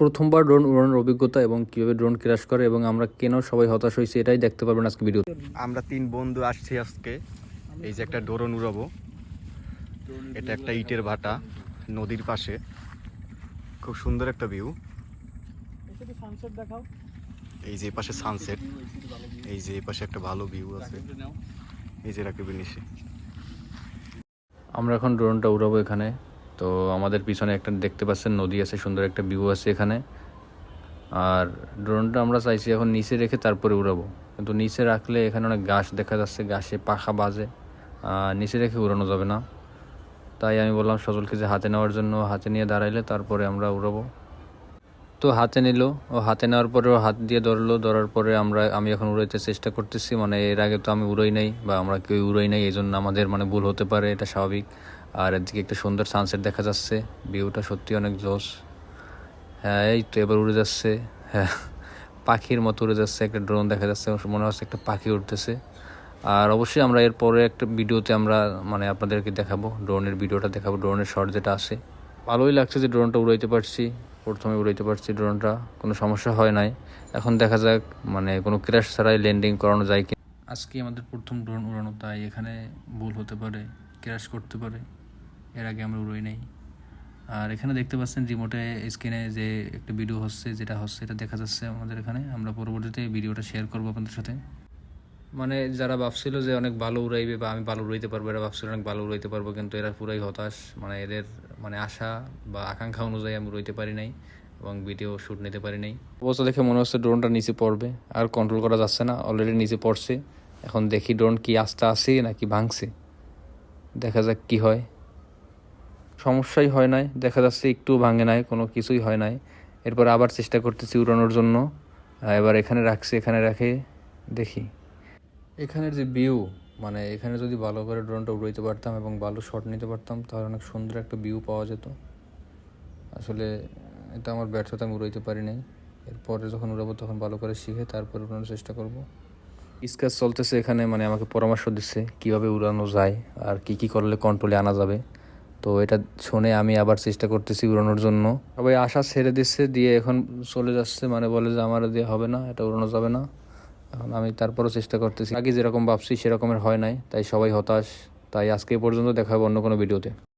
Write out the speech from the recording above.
প্রথমবার ড্রোন উড়ানোর অভিজ্ঞতা এবং কীভাবে ড্রোন ক্র্যাশ করে এবং আমরা কেন সবাই হতাশ হয়েছি এটাই দেখতে পারবেন আজকে ভিডিও আমরা তিন বন্ধু আসছি আজকে। এই যে একটা ড্রোন উড়াবো। এটা একটা ইটের ভাটা নদীর পাশে। খুব সুন্দর একটা ভিউ। এই যে পাশে সানসেট এই যে পাশে একটা ভালো ভিউ আছে। এই যে রাকিবের নিচে। আমরা এখন ড্রোনটা উড়াবো এখানে। তো আমাদের পিছনে একটা দেখতে পাচ্ছেন, নদী আছে, সুন্দর একটা ভিউ আছে এখানে। আর ড্রোনটা আমরা চাইছি এখন নিচে রেখে তারপরে উড়াবো। কিন্তু নিচে রাখলে এখানে অনেক গাছ দেখা যাচ্ছে, গাছে পাখা বাজে। নিচে রেখে উড়ানো যাবে না। তাই আমি বললাম সজলকে যে হাতে নেওয়ার জন্য হাতে নিয়ে দাঁড়াইলে তারপরে আমরা উড়াবো। তো হাতে নিল, ও হাতে নেওয়ার পরে ও হাত দিয়ে ধরলো, ধরার পরে আমরা, আমি এখন উড়াইতে চেষ্টা করতেছি। মানে এর আগে তো আমি উড়াই নাই বা আমরা কেউ উড়াই নাই এই জন্য আমাদের মানে ভুল হতে পারে, এটা স্বাভাবিক। আর এদিকে একটা সুন্দর সানসেট দেখা যাচ্ছে। ভিউটা সত্যি অনেক জোস হ্যাঁ এই তো এবার উড়ে যাচ্ছে। হ্যাঁ পাখির মতো উড়ে যাচ্ছে। একটা ড্রোন দেখা যাচ্ছে। মনে হচ্ছে একটা পাখি উঠতেছে আর অবশ্যই আমরা এর পরে একটা ভিডিওতে আমরা মানে আপনাদেরকে দেখাবো। ড্রোনের ভিডিওটা দেখাবো। ড্রোনের শর্ট যেটা আছে। ভালোই লাগছে যে ড্রোনটা উড়াইতে পারছি। প্রথমে উড়াইতে পারছি ড্রোনটা কোনো সমস্যা হয় নাই। এখন দেখা যাক মানে কোনো ক্র্যাশ ছাড়াই ল্যান্ডিং করানো যায় কি আজকে আমাদের প্রথম ড্রোন উড়ানো, তাই এখানে ভুল হতে পারে ক্র্যাশ করতে পারে। এর আগে আমরা উড়াই নাই। আর এখানে দেখতে পাচ্ছেন রিমোটে স্ক্রিনে যে একটা ভিডিও হচ্ছে, যেটা হচ্ছে, এটা দেখা যাচ্ছে আমাদের এখানে। আমরা পরবর্তীতে ভিডিওটা শেয়ার করব আপনাদের সাথে। মানে যারা ভাবছিল যে অনেক ভালো উড়াইবে বা আমি ভালো উড়াইতে পারব, এরা ভাবছিল অনেক ভালো উড়াইতে পারব, কিন্তু এরা পুরাই হতাশ। মানে এদের মানে আশা বা আকাঙ্ক্ষা অনুযায়ী আমি উড়াইতে পারি নাই এবং ভিডিও শ্যুট নিতে পারি নাই। অবস্থা দেখে মনে হচ্ছে ড্রোনটা নিচে পড়বে। আর কন্ট্রোল করা যাচ্ছে না অলরেডি নিচে পড়ছে। এখন দেখি ড্রোন কি আস্তে আসে নাকি ভাঙছে। দেখা যাক কি হয়। সমস্যাই হয় নাই দেখা যাচ্ছে একটু ভাঙে নাই কোনো কিছুই হয় নাই। এরপর আবার চেষ্টা করতেছি উড়ানোর জন্য। এবার এখানে রাখছি এখানে রাখে দেখি। এখানের যে ভিউ মানে এখানে যদি ভালো করে ড্রোনটা উড়াইতে পারতাম এবং ভালো শট নিতে পারতাম তাহলে অনেক সুন্দর একটা ভিউ পাওয়া যেত। আসলে এটা আমার ব্যর্থতা আমি উড়াইতে পারি নাই। এরপরে যখন উড়াবো তখন ভালো করে শিখে তারপরে উড়ানোর চেষ্টা করব। স্কাচ চলতেছে এখানে মানে আমাকে পরামর্শ দিচ্ছে কীভাবে উড়ানো যায় আর কি কি করলে কন্ট্রোলে আনা যাবে। তো এটা শুনে আমি আবার চেষ্টা করতেছি উড়ানোর জন্য। সবাই আশা ছেড়ে দিচ্ছে দিয়ে এখন চলে যাচ্ছে মানে বলে যে আমার দিয়ে হবে না, এটা উড়ানো যাবে না। এখন আমি তারপরও চেষ্টা করতেছি। আগে যেরকম ভাবছি সেরকমের হয় নাই, তাই সবাই হতাশ। তাই আজকে পর্যন্ত দেখা হবে অন্য কোনো ভিডিওতে।